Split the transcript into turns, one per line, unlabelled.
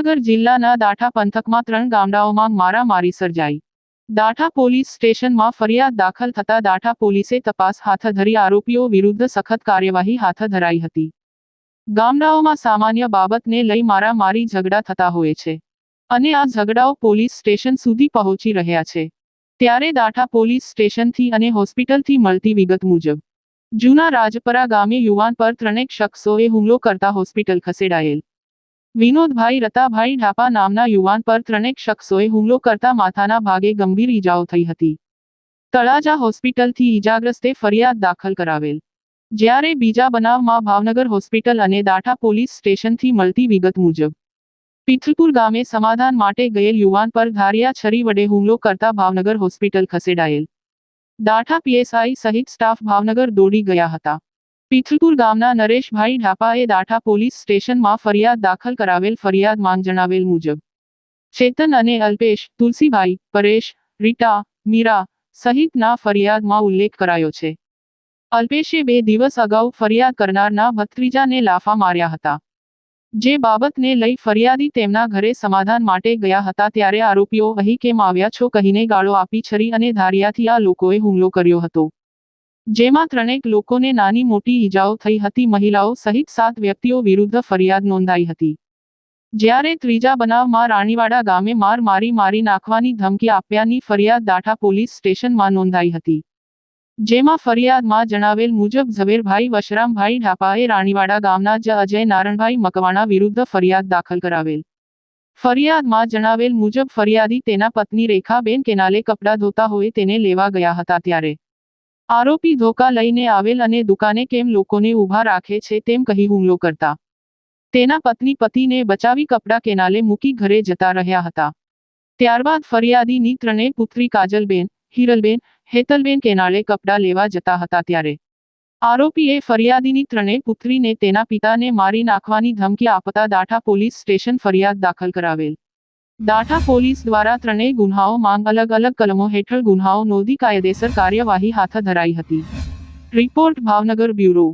ભાવનગર જિલ્લાના દાઠા પંથકમાં ત્રણ ગામડાઓમાં મારામારી સર્જાઈ. દાઠા પોલીસ સ્ટેશનમાં ફરિયાદ દાખલ થતા દાઠા પોલીસે તપાસ હાથ ધરી આરોપીઓ વિરુદ્ધ સખત કાર્યવાહી હાથ ધરાઈ હતી. ગામડાઓમાં સામાન્ય બાબતને લઈ મારામારી ઝઘડા થતા હોય છે. અને આ ઝઘડાઓ પોલીસ સ્ટેશન સુધી પહોંચી રહ્યા છે. ત્યારે દાઠા પોલીસ સ્ટેશનથી અને હોસ્પિટલથી મળતી વિગત મુજબ, જૂના રાજપરા ગામે યુવાન પર ત્રણેક શખ્સોએ હુમલો કરતા હોસ્પિટલ ખસેડાયેલ. વિનોદભાઈ રતાભાઈ ઢાપા નામના યુવાન પર ત્રણેક શખ્સોએ હુમલો કરતા માથાના ભાગે ગંભીર ઈજાઓ થઈ હતી. તળાજા હોસ્પિટલથી ઈજાગ્રસ્તે ફરિયાદ દાખલ કરાવેલ. જ્યારે બીજા બનાવમાં ભાવનગર હોસ્પિટલ અને દાઠા પોલીસ સ્ટેશનથી મળતી વિગત મુજબ, પિથલપુર ગામે સમાધાન માટે ગયેલ યુવાન પર ધારિયા છરી વડે હુમલો કરતા ભાવનગર હોસ્પિટલ ખસેડાયેલ. દાઠા પીએસઆઈ સહિત સ્ટાફ ભાવનગર દોડી ગયા હતા. પિથલપુર ગામના નરેશભાઈ ઢાપાએ દાઠા પોલીસ સ્ટેશનમાં ફરિયાદ દાખલ કરાવેલ ફરિયાદ માંગ જણાવેલ મુજબ. ચેતન અને અલ્પેશ, તુલસીભાઈ, પરેશ, રીટા, મીરા સહિતના ફરિયાદમાં ઉલ્લેખ કરાયો છે. અલ્પેશે બે દિવસ અગાઉ ફરિયાદ કરનારના ભત્રીજાને લાફા માર્યા હતા. જે બાબતને લઈ ફરિયાદી તેમના ઘરે સમાધાન માટે ગયા હતા ત્યારે આરોપીઓ અહીં કેમ આવ્યા છો કહીને ગાળો આપી છરી અને ધારિયાથી આ લોકોએ હુમલો કર્યો હતો. જેમાં ત્રણેક લોકોને નાની મોટી ઈજાઓ થઈ હતી. મહિલાઓ સહિત સાત વ્યક્તિઓ વિરુદ્ધ ફરિયાદ નોંધાઈ હતી. જ્યારે ત્રીજા બનાવમાં રાણીવાડા ગામે માર મારી મારી નાખવાની ધમકી આપ્યાની ફરિયાદ દાઠા પોલીસ સ્ટેશનમાં નોંધાઈ હતી. જેમાં ફરિયાદમાં જણાવેલ મુજબ ઝવેરભાઈ વશરામભાઈ ઢાપાએ રાણીવાડા ગામના જ અજય નારણભાઈ મકવાણા વિરુદ્ધ ફરિયાદ દાખલ કરાવેલ. ફરિયાદમાં જણાવેલ મુજબ ફરિયાદી તેના પત્ની રેખાબેન કેનાલે કપડાં ધોતા હોય તેને લેવા ગયા હતા ત્યારે. આરોપી ધોકા લઈને આવેલ અને દુકાને કેમ લોકોને ઊભા રાખે છે તેમ કહી હુમલો કરતા. તેના પત્ની પતિને બચાવી કપડાં કેનાલે મૂકી ઘરે જતા રહ્યા હતા. ત્યારબાદ ફરિયાદીની ત્રણેય પુત્રી કાજલબેન, હિરલબેન, હેતલબેન કેનાલે કપડાં લેવા જતા હતા ત્યારે. આરોપીએ ફરિયાદીની ત્રણેય પુત્રીને તેના પિતાને મારી નાખવાની ધમકી આપતા દાઠા પોલીસ સ્ટેશન ફરિયાદ દાખલ કરાવેલ. દાઠા પોલીસ દ્વારા ત્રણેય ગુન્હાઓ માંગ અલગ અલગ કલમો હેઠળ ગુન્હાઓ નોંધી કાયદેસર કાર્યવાહી હાથ ધરાઈ હતી. Report Bhavnagar bureau